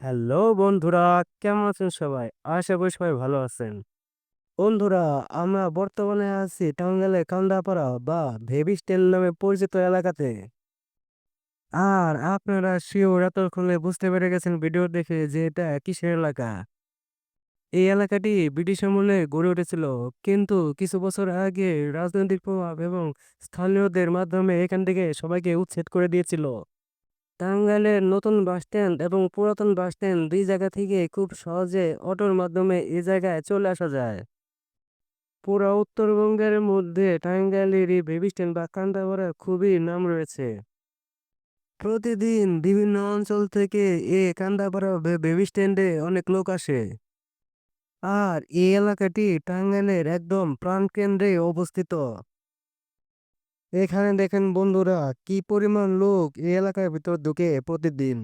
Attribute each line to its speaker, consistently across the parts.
Speaker 1: Hello বন্ধুরা, কেমন আছেন সবাই? আশা করি সবাই ভালো আছেন। বন্ধুরা, আমরা বর্তমানে আছি টাঙ্গাইলের কান্দাপাড়া বা ভেবি ভেবিস্টেল নামে পরিচিত এলাকাতে। আর আপনারা শিওর এতক্ষণে বুঝতে পেরে গেছেন ভিডিও দেখে যে এটা কিসের এলাকা। এই এলাকাটি ব্রিটিশ আমলে গড়ে উঠেছিল, কিন্তু কিছু বছর আগে রাজনৈতিক প্রভাব এবং স্থানীয়দের মাধ্যমে এখান থেকে সবাইকে উচ্ছেদ করে দিয়েছিল। টাঙ্গাইলের নতুন বাসস্ট্যান্ড এবং পুরাতন বাসস্ট্যান্ড দুই জায়গা থেকে খুব সহজে অটোর মাধ্যমে এ জায়গায় চলে আসা যায়। পুরা উত্তরবঙ্গের মধ্যে টাঙ্গাইলের এই বেবি স্ট্যান্ড বা কান্দাপাড়া খুবই নাম রয়েছে। প্রতিদিন বিভিন্ন অঞ্চল থেকে এ কান্দাপাড়া বেবি স্ট্যান্ডে অনেক লোক আসে। আর এই এলাকাটি টাঙ্গাইলের একদম প্রাণকেন্দ্রে অবস্থিত। এখানে দেখেন বন্ধুরা কি পরিমাণ লোক এই এলাকার ভিতর ঢুকে প্রতিদিন।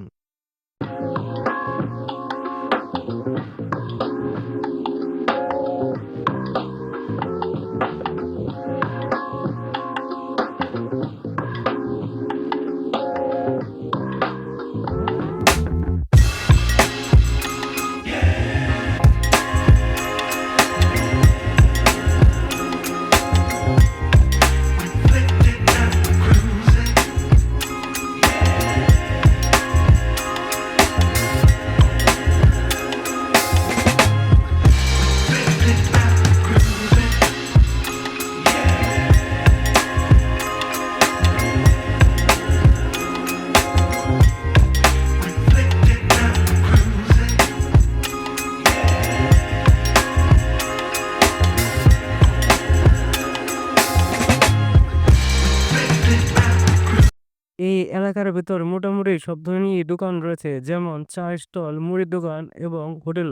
Speaker 1: এই এলাকার ভেতর মোটামুটি সব ধরনেরই দোকান রয়েছে, যেমন চা স্টল, মুড়ির দোকান এবং হোটেল।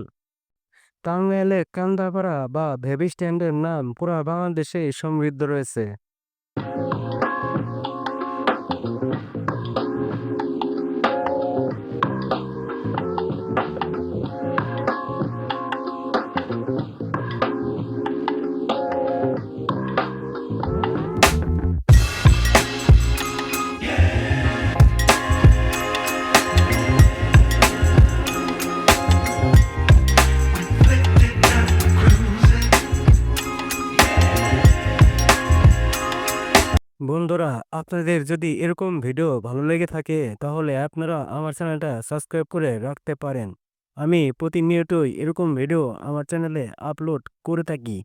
Speaker 1: টাঙ্গাইলে কান্দাপাড়া বা ভেবি স্ট্যান্ডের নাম পুরা বাংলাদেশে সমৃদ্ধ রয়েছে। বন্ধুরা, আপনাদের যদি এরকম ভিডিও ভালো লেগে থাকে, তাহলে আপনারা আমার চ্যানেলটা সাবস্ক্রাইব করে রাখতে পারেন। আমি প্রতিনিয়তই এরকম ভিডিও আমার চ্যানেলে আপলোড করে থাকি।